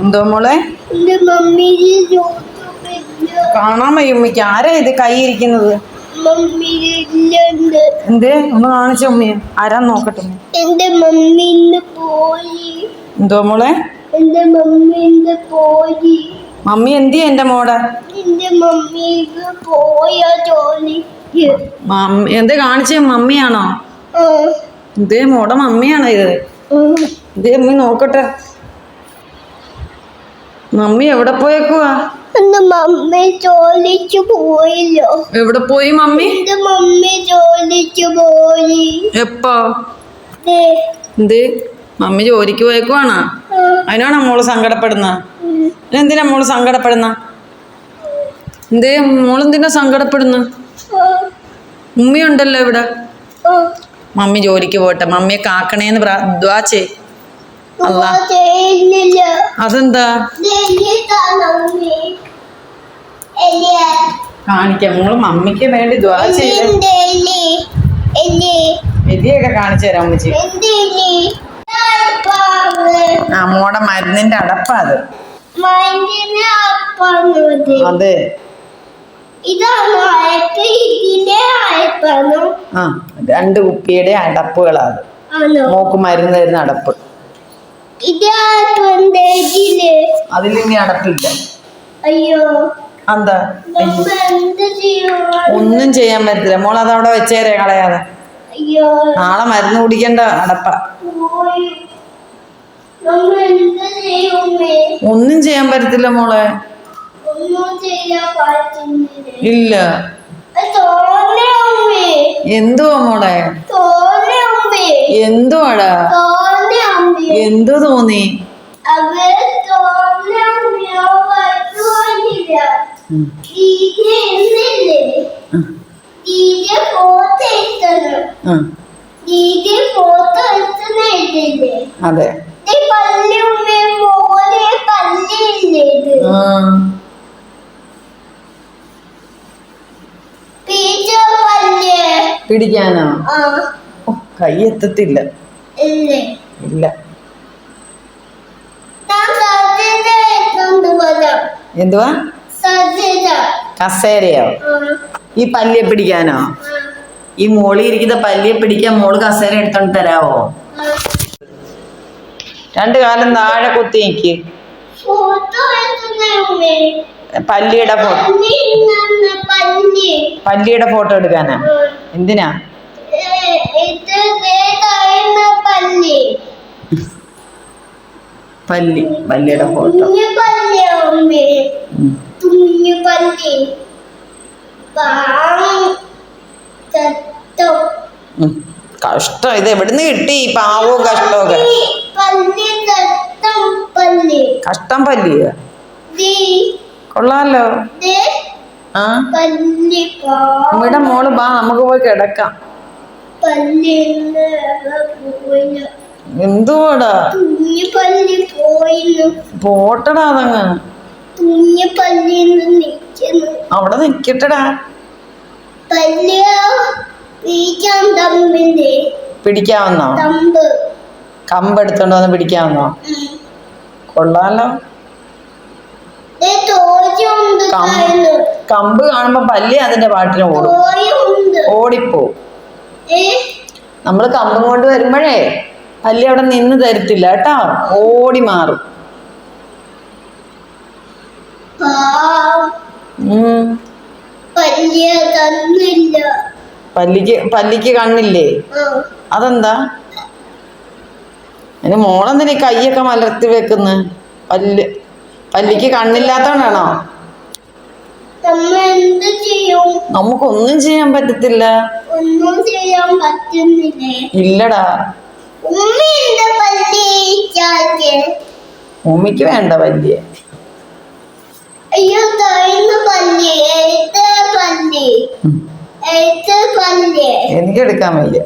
എന്ത് മോളെ? കാണാൻ വയ്യ ഉമ്മയ്ക്ക്. ആരാ ഇത് കൈ ഇരിക്കുന്നത്? എന്ത്? ഒന്ന് കാണിച്ച ഉമ്മയെ. ആരാ നോക്കട്ടെ? എന്റെ മമ്മി പോയി എന്തോ മോളെ? എന്റെ മമ്മി പോയി മമ്മി എന്തിയാ എന്റെ മോടെ? എന്റെ മമ്മി പോയ എന്തേ കാണിച്ചേ? മമ്മിയാണോ? എന്ത്? ഇതേ മോടെ മമ്മിയാണോ ഇത്. ഇതേ അമ്മി നോക്കട്ടെ. മമ്മി എവിടെ പോയേക്കുവാ? എന്റെ മമ്മി ജോലിക്ക് പോയില്ലോ. എവിടെ പോയി മമ്മി? എന്റെ മമ്മി ജോലിക്ക് പോയി. എപ്പോ? ദേ, എന്ത്? മമ്മി ജോലിക്ക് പോയേക്കുവാണോ? ആ, അതിനാണോ മോൾ സങ്കടപ്പെടുന്ന? ഉം, എന്തിനാ മോൾ സങ്കടപ്പെടുന്ന? എന്തേ മോളെന്തിനാ സങ്കടപ്പെടുന്ന? ആ, ഉമ്മയുണ്ടല്ലോ ഇവിടെ. ആ. മമ്മി ജോലിക്ക് പോട്ടെ. മമ്മിയെ കാക്കണേന്ന് പ്രാ ദ്വാ ചെയ് ചെയ്യുന്നില്ല അതെന്താ? കാണിക്കാം. മോൾ മമ്മിക്ക് വേണ്ടി ദ്വാ ചെയ്ത് എന്ത് എലി? എലി, കാണിച്ചു തരാം ഉമ്മച്ചി. എന്ത് ആ മോടെ മരുന്നിന്റെ അടപ്പാ അത്. അതെ. രണ്ട് കുപ്പിയുടെ അടപ്പുകളാണ് മോക്ക് മരുന്ന് തരുന്ന അടപ്പ്. ഇതിൽ അതിലിനി അടപ്പില്ല. അയ്യോ. എന്താ? ഒന്നും ചെയ്യാൻ പറ്റില്ല മോൾ അവിടെ വെച്ചേരെ കളയാതെ. നാളെ മരുന്ന് കുടിക്കണ്ട അടപ്പ. ഒന്നും ചെയ്യാൻ പറ്റത്തില്ല മോളെ. ഇല്ല. എന്തുവാ മോളെ? എന്തുവാടാ? എന്തു തോന്നി? അതെ. പിടിക്കാനോ? കൈ എത്തത്തില്ല. ഇല്ലേ. എന്തുവാ? കസേരയോ? ഈ പല്ലിയെ പിടിക്കാനോ? ഈ മോളി ഇരിക്കുന്ന പല്ലിയെ പിടിക്കാൻ മോൾ കസേര എടുത്തോണ്ട് തരാവോ? രണ്ടു കാലം താഴെ കുത്തി നിക്ക്. ഫോട്ടോ എടുത്തണേ ഉമ്മേ. പല്ലിയുടെ ഫോട്ടോ പല്ലിയുടെ ഫോട്ടോ എടുക്കാനാ? എന്തിനാ ഏ, ഇത് ദേ താഴ്ന്ന പള്ളി പല്ലി പല്ലിയുടെ ഫോട്ടോ. കഷ്ടം. ഇത് എവിടുന്ന് കിട്ടി? പാവോ കഷ്ടമൊക്കെ കഷ്ടം പല്ലിയ? കൊള്ളാലോ. ആ. ഇവിടെ മോൾ ബാ നമുക്ക് പോയി കിടക്കാം. പള്ളി പോയില്ല എന്തുവാടാ? പോട്ടടാ അതങ്ങ് അവിടെ നിക്കട്ടടാ. പിടിക്കാവുന്നോ? കമ്പ് എടുത്തോണ്ട് വന്ന് പിടിക്കാവുന്നോ. കൊള്ളാലോ. കമ്പ് കാണുമ്പോ പല്ലി അതിന്റെ പാട്ടിന് ഓടും. ഓടിപ്പോ നമ്മൾ കമ്പും കൊണ്ട് വരുമ്പോഴേ പല്ലി അവിടെ നിന്ന് തരത്തില്ല കേട്ടോ. ഓടി മാറും. പല്ലിക്ക് പല്ലിക്ക് കണ്ണില്ലേ? അതെന്താ? അതിന് മോളെന്തിനാ കൈയൊക്കെ മലർത്തി വെക്കുന്ന? പല്ല് പല്ലിക്ക് കണ്ണില്ലാത്തോണ്ടാണോ? നമുക്കൊന്നും ചെയ്യാൻ പറ്റത്തില്ല. ഒന്നും ചെയ്യാൻ പറ്റുന്നില്ലേ? ഇല്ലടാ. ഉമ്മിക്ക് വേണ്ട പല്ലിയെ പല്ലി പല്ലി എനിക്കെടുക്കാൻ വയ്യ.